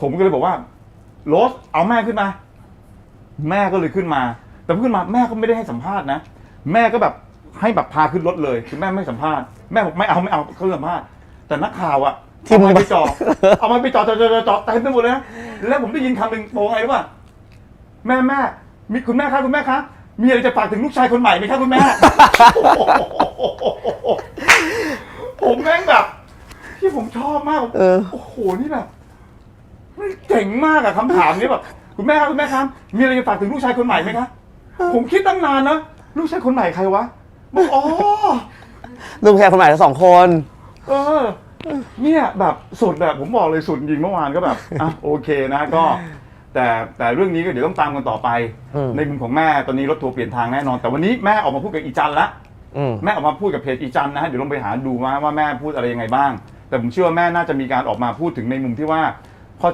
ผมก็เลยบอกว่าโรสเอาแม่ขึ้นมา แม่ก็เลยขึ้นมา แต่ขึ้นมาแม่ก็ไม่ได้ให้สัมภาษณ์นะ แม่ก็แบบให้แบบพาขึ้นรถเลยคือแม่ไม่สัมภาษณ์แม่บอกไม่เอาไม่เอาเขาสัมภาษณ์แต่นักข่าวอะที่เอามึมางไปจ่อเอามาไปจ่อจ่อจ่อจ่อจ่อเต็มไปหมดเลยนะแล้วผมได้ยินคำหนึ่งโปงไงรู้ป่ะแม่แม่มีคุณแม่คะคุณแม่คะมีอะไรจะฝากถึงลูกชายคนใหม่ไหมคะคุณแม่ผมแม่งแบบที่ผมชอบมากเออโอ้โหนี่แบบมัน เจ๋งมากอะคำถามนี้แบบคุณแม่ครับคุณแม่ครับ มีอะไรจะฝากถึงลูกชายคนใหม่ไหมคะผมคิดตั้งนานนะลูกชายคนใหม่ใครวะบอกอ๋อลูกแพรคนใหม่ทั้งสองคน เออ เนี่ยแบบสุดแบบผมบอกเลยสุดจริงเมื่อวานก็แบบอะโอเคนะก็ แต่แต่เรื่องนี้ก็เดี๋ยวต้องตามกันต่อไป อืม ในมุมของแม่ตอนนี้รถทัวร์เปลี่ยนทางแน่นอน แต่วันนี้แม่ออกมาพูดกับอีจันละอืม แม่ออกมาพูดกับเพจอีจันนะฮะเดี๋ยวลองไปหาดูว่าว่าแม่พูดอะไรยังไงบ้าง แต่ผมเชื่อว่าแม่น่าจะมีการออกมาพูดถึงในมุมที่ว่า